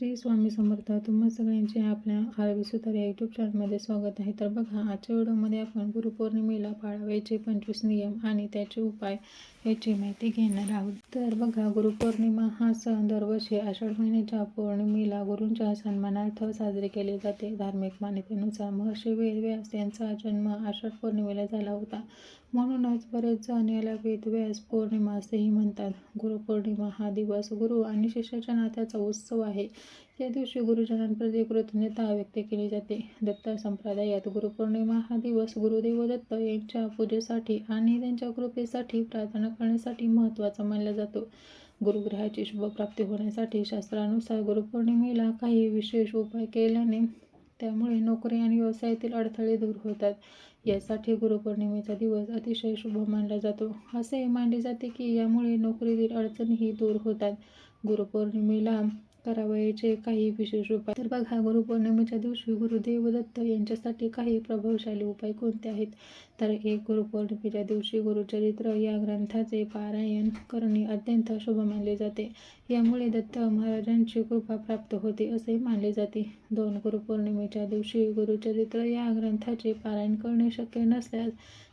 श्री स्वामी समर्थ. तुम्हा सगळ्यांचे आपल्या आरवी सुतार या यूट्यूब चॅनलमध्ये स्वागत आहे. तर बघा आजच्या व्हिडिओमध्ये आपण गुरुपौर्णिमेला पाळावयाचे पंचवीस नियम आणि त्याचे उपाय याची माहिती घेणार आहोत. तर बघा गुरुपौर्णिमा हा सण दरवर्षी आषाढ महिन्याच्या पौर्णिमेला गुरूंच्या सन्मानार्थ साजरे केले जाते. धार्मिक मान्यतेनुसार महर्षी वेदव्यास यांचा जन्म आषाढ पौर्णिमेला झाला होता. म्हणूनच बरेच जण याला वेदव्यास पौर्णिमा असेही म्हणतात. गुरुपौर्णिमा हा दिवस गुरु आणि शिष्याच्या नात्याचा उत्सव आहे. या दिवशी गुरुजनांप्रती कृतज्ञता व्यक्त केली जाते. दत्त संप्रदायात गुरुपौर्णिमा हा दिवस गुरुदेव दत्त यांच्या पूजेसाठी आणि त्यांच्या कृपेसाठी प्रार्थना करण्यासाठी महत्त्वाचा मानला जातो. गुरुग्रहाची शुभप्राप्ती होण्यासाठी शास्त्रानुसार गुरुपौर्णिमेला काही विशेष उपाय केल्याने त्यामुळे नोकरी आणि व्यवसायातील अडथळे दूर होतात. यासाठी गुरुपौर्णिमेचा दिवस अतिशय शुभ मानला जातो. असे मानले जाते की यामुळे नोकरीतील अडचणीही दूर होतात. गुरुपौर्णिमेला करावयाचे काही विशेष उपाय. तर बघा गुरुपौर्णिमेच्या दिवशी गुरुदेव दत्त यांच्यासाठी काही प्रभावशाली उपाय कोणते आहेत? तर एक गुरुपौर्णिमेच्या दिवशी गुरुचरित्र या ग्रंथाचे पारायण करणे अत्यंत शुभ मानले जाते. यामुळे दत्त महाराजांची कृपा प्राप्त होते असे मानले जाते. दोन गुरुपौर्णिमेच्या दिवशी गुरुचरित्र या ग्रंथाचे पारायण करणे शक्य नसल्यास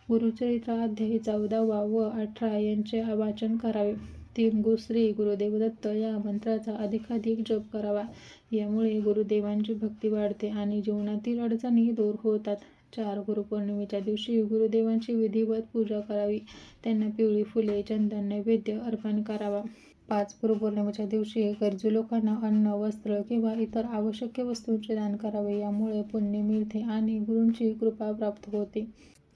गुरुचरित्र अध्याय चौदावा व अठरा यांचे वाचन करावे. तीन श्री गुरुदेव दत्त या मंत्राचा अधिकाधिक जप करावा. यामुळे गुरुदेवांची भक्ती वाढते आणि जीवनातील अडचणी दूर होतात. चार गुरुपौर्णिमेच्या दिवशी गुरुदेवांची विधिवत पूजा करावी. त्यांना पिवळी फुले चंदन नैवेद्य अर्पण करावा. पाच गुरुपौर्णिमेच्या दिवशी गरजू लोकांना अन्न वस्त्र किंवा इतर आवश्यक वस्तूंचे दान करावे. यामुळे पुण्य मिळते आणि गुरूंची कृपा प्राप्त होते.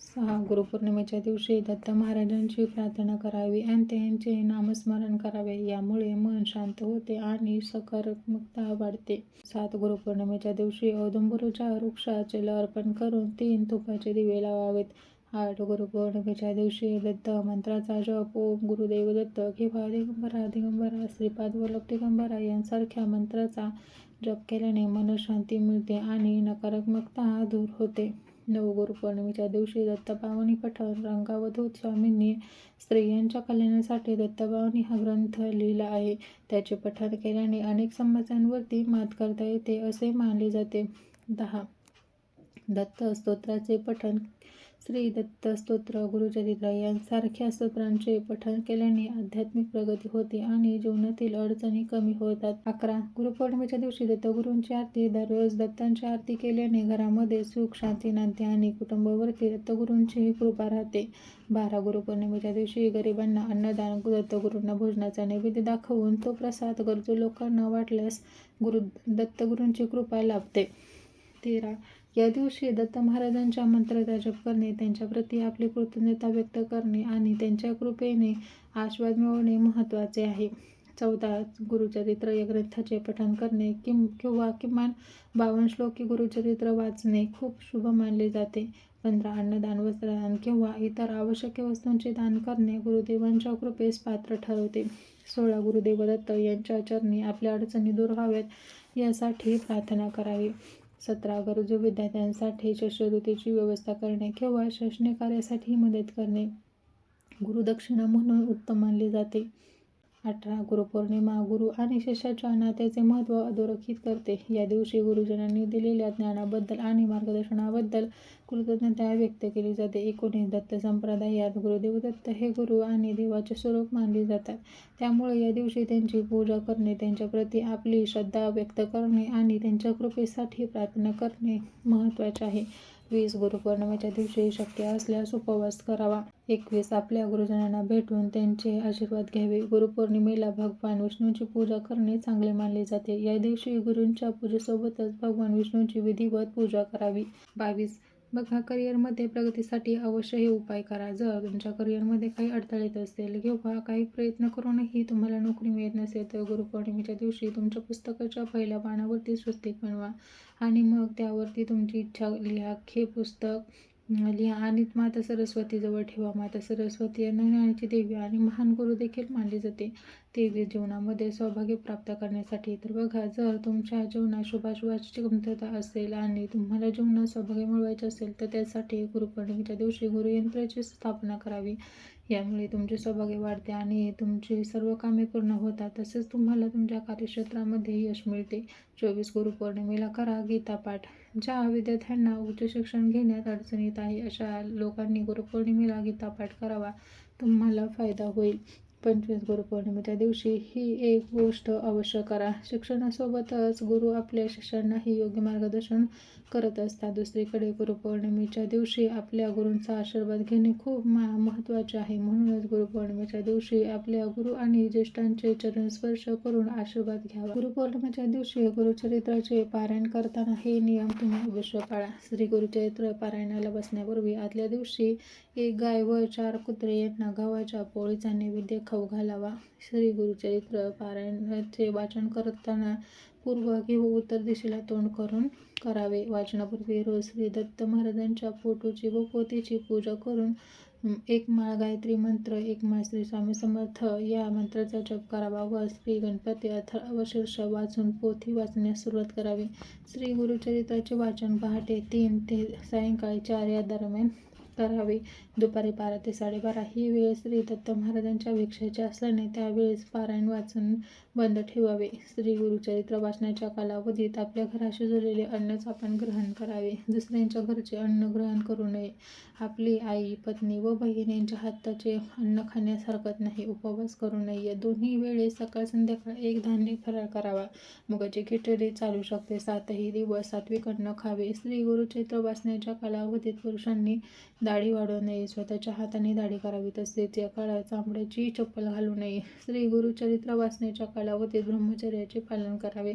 सहा गुरुपौर्णिमेच्या दिवशी दत्त महाराजांची प्रार्थना करावी आणि त्यांचे नामस्मरण करावे. यामुळे मन शांत होते आणि सकारात्मकता वाढते. सात गुरुपौर्णिमेच्या दिवशी औदुंबरूच्या वृक्षाचे अर्पण करून तीन तुपाचे दिवे लावावेत. आठ गुरुपौर्णिमेच्या दिवशी दत्त मंत्राचा जप ओम गुरुदेव दत्त किंवा दिगंबरा दिगंबरा श्रीपाद वल्लभ दिगंबरा यांसारख्या मंत्राचा जप केल्याने मनशांती मिळते आणि नकारात्मकता दूर होते. नवगुरुपौर्णिमेच्या दिवशी दत्तपावनी पठण रंगावधूत स्वामींनी स्त्रियांच्या कल्याणासाठी दत्तपावनी हा ग्रंथ लिहिला आहे. त्याचे पठण केल्याने अनेक समस्यांवरती मात करता येते असे मानले जाते. दहा. दत्त स्तोत्राचे पठण श्री दत्त स्तोत्र गुरुचरित्र यांसारख्या स्तोत्रांचे पठण केल्याने आध्यात्मिक प्रगती होते आणि जीवनातील अडचणी कमी होतात. अकरा. गुरुपौर्णिमेच्या दिवशी दत्तगुरूंची आरती. दररोज दत्तांची आरती केल्याने घरामध्ये सुख शांती नांदते आणि कुटुंबावरती दत्तगुरूंचीही कृपा राहते. बारा. गुरुपौर्णिमेच्या दिवशी गरिबांना अन्नदान दत्तगुरूंना भोजनाचा नैवेद्य दाखवून तो प्रसाद गरजू लोकांना वाटल्यास गुरु दत्तगुरूंची कृपा लाभते. तेरा. या दिवशी दत्त महाराजांच्या मंत्राचा जप करणे त्यांच्याप्रती आपली कृतज्ञता व्यक्त करणे आणि त्यांच्या कृपेने आशीर्वाद मिळवणे महत्त्वाचे आहे. चौदा गुरुचरित्र या ग्रंथाचे पठण करणे किम किंवा किमान बावन्न श्लोकी गुरुचरित्र वाचणे खूप शुभ मानले जाते. पंधरा अन्नदान वस्त्रदान किंवा इतर आवश्यक वस्तूंचे दान करणे गुरुदेवांच्या कृपेस पात्र ठरवते. सोळा गुरुदेव दत्त यांच्या चरणी आपल्या अडचणी दूर व्हाव्यात यासाठी प्रार्थना करावी. सतरा गरजू विद्यार्थ्यांसाठी शिष्यवृत्तीची व्यवस्था करणे किंवा शैक्षणिक कार्यासाठी मदत करणे. गुरुदक्षिणा म्हणून उत्तम मानले जाते. अठरा गुरुपौर्णिमा गुरु आणि शिष्याच्या नात्याचे महत्त्व अधोरेखित करते. या दिवशी गुरुजनांनी दिलेल्या ज्ञानाबद्दल आणि मार्गदर्शनाबद्दल कृतज्ञता व्यक्त केली जाते. एकोणीस दत्त संप्रदायात गुरुदेव दत्त हे गुरु आणि देवाचे स्वरूप मानले जातात. त्यामुळे या दिवशी त्यांची पूजा करणे त्यांच्याप्रती आपली श्रद्धा व्यक्त करणे आणि त्यांच्या कृपेसाठी प्रार्थना करणे महत्त्वाचे आहे. वीस गुरुपौर्णिमेच्या दिवशी शक्य असल्यास उपवास करावा. एकवीस आपल्या गुरुजनांना भेटून त्यांचे आशीर्वाद घ्यावे. गुरुपौर्णिमेला भगवान विष्णूची पूजा करणे चांगले मानले जाते. या दिवशी गुरूंच्या पूजेसोबतच भगवान विष्णूची विधिवत पूजा करावी. बावीस. बघा करिअरमध्ये प्रगतीसाठी अवश्य हे उपाय करा. जर तुमच्या करिअरमध्ये काही अडथळे येत असेल किंवा काही प्रयत्न करूनही तुम्हाला नोकरी मिळत नसेल तर गुरुपौर्णिमेच्या दिवशी तुमच्या पुस्तकाच्या पहिल्या पानावरती स्वस्तिक बनवा. आणि मग त्यावरती तुमची इच्छा लिहा हे पुस्तक लिहा आणि माता सरस्वतीजवळ ठेवा. माता सरस्वती यांना ज्ञानाची देवी आणि महान गुरु देखील मानली जाते. देवी जीवनामध्ये सौभाग्य प्राप्त करण्यासाठी तर बघा जर तुमच्या जीवनात शुभाशुभाची कमतरता असेल आणि तुम्हाला जीवनात सौभाग्य मिळवायचे असेल तर त्यासाठी गुरुपौर्णिमेच्या दिवशी गुरुयंत्राची स्थापना करावी. यामुळे तुमचे सौभाग्य वाढते आणि तुमची सर्व कामे पूर्ण होतात. तसेच तुम्हाला तुमच्या कार्यक्षेत्रामध्ये यश मिळते. चोवीस गुरुपौर्णिमेला करा गीतापाठ ज्या विद्यार्थ्यांना उच्च शिक्षण घेण्यात अडचण येत आहे अशा लोकांनी गुरुपौर्णिमेला गीतापाठ करावा. तुम्हाला फायदा होईल. पंचवीस गुरुपौर्णिमेच्या दिवशी ही एक गोष्ट अवश्य करा. शिक्षणासोबतच गुरु आपल्या शिष्यांनाही योग्य मार्गदर्शन करत असतात. दुसरीकडे गुरुपौर्णिमेच्या दिवशी आपल्या गुरूंचा आशीर्वाद घेणे खूप मा महत्त्वाचे आहे. म्हणूनच गुरुपौर्णिमेच्या दिवशी आपल्या गुरु आणि ज्येष्ठांचे चरण स्पर्श करून आशीर्वाद घ्यावा. गुरुपौर्णिमेच्या दिवशी गुरुचरित्राचे पारायण करताना हे नियम तुम्ही अवश्य पाळा. श्री गुरुचरित्र पारायणाला बसण्यापूर्वी आदल्या दिवशी एक गाय व चार कुत्रे यांना गावाच्या पोळीचा नैवेद्य खाऊ घालावा. श्री गुरुचरित्र पारायणाचे वाचन करताना पूर्व किंवा उत्तर दिशेला तोंड करून करावे. वाचनापूर्वी रोज श्री दत्त महाराजांच्या फोटोची व पोथीची पूजा करून एक माळ गायत्री मंत्र एक माळ श्री स्वामी समर्थ या मंत्राचा जप करावा व श्री गणपती अथर्व शीर्ष वाचून पोथी वाचण्यास सुरुवात करावी. श्री गुरुचरित्राचे वाचन पहाटे तीन ते सायंकाळी चार या दरम्यान करावे. दुपारी बारा ते साडेबारा ही वेळ श्री दत्त महाराजांच्या भिक्षेची असल्याने त्यावेळेस पारायण वाचन बंद ठेवावे. श्री गुरुचरित्र वाचनाच्या कालावधीत आपल्या घराशी अन्नच आपण ग्रहण करावे. दुसऱ्यांच्या घरचे अन्न ग्रहण करू नये. आपली आई पत्नी व बहीण यांच्या हाताचे अन्न खाण्यास हरकत नाही. उपवास करू नये. दोन्ही वेळेस सकाळ संध्याकाळ एक धान्य फरार करावा. मुगाची खिचडी चालू शकते. सातही दिवस सात्विक अन्न खावे. श्री गुरुचरित्र वाचण्याच्या कालावधीत पुरुषांनी दाढी वाढवू नये. स्वतःच्या हाताने दाढी करावी तसेच या काळात चामड्याची चप्पल घालू नये. श्री गुरुचरित्र वाचण्याच्या कालावधीत ब्रह्मचर्याचे पालन करावे.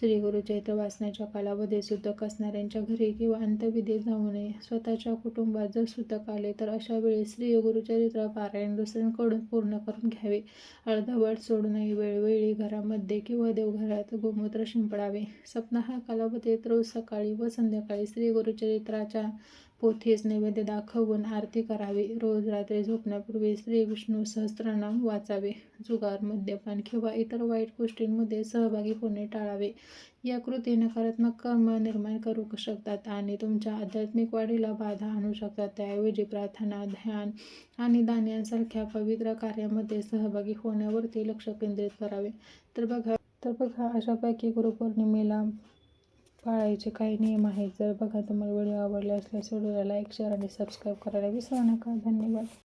श्री गुरुचरित्र वाचण्याच्या कालावधीत सुतक असणाऱ्यांच्या घरी किंवा अंत्यविधीत जाऊ नये. स्वतःच्या कुटुंबात जर सुतक आले तर अशा वेळी श्री गुरुचरित्र पारायण दुसऱ्यांकडून पूर्ण करून घ्यावे. अर्धवट सोडू नये वेळोवेळी घरामध्ये किंवा देवघरात गोमूत्र शिंपडावे. सप्ताह कालावधीत रोज सकाळी व संध्याकाळी श्री गुरुचरित्राच्या पोथीस नैवेद्य दाखवून आरती करावी. रोज रात्री झोपण्यापूर्वी श्री विष्णू सहस्त्रनाम वाचावे. जुगार मद्यपान किंवा इतर वाईट गोष्टींमध्ये सहभागी होणे टाळावे. या कृती नकारात्मक कर्म निर्माण करू शकतात आणि तुमच्या आध्यात्मिक वाढीला बाधा आणू शकतात. त्याऐवजी प्रार्थना ध्यान आणि दान यांसारख्या पवित्र कार्यामध्ये सहभागी होण्यावरती लक्ष केंद्रित करावे. तर बघा तर बघा अशापैकी गुरुपौर्णिमेला पाळायचे काही नियम आहेत. जर बघा तुम्हाला व्हिडिओ आवडला असल्यास व्हिडिओला लाईक शेअर आणि सबस्क्राईब करायला विसरू नका. धन्यवाद.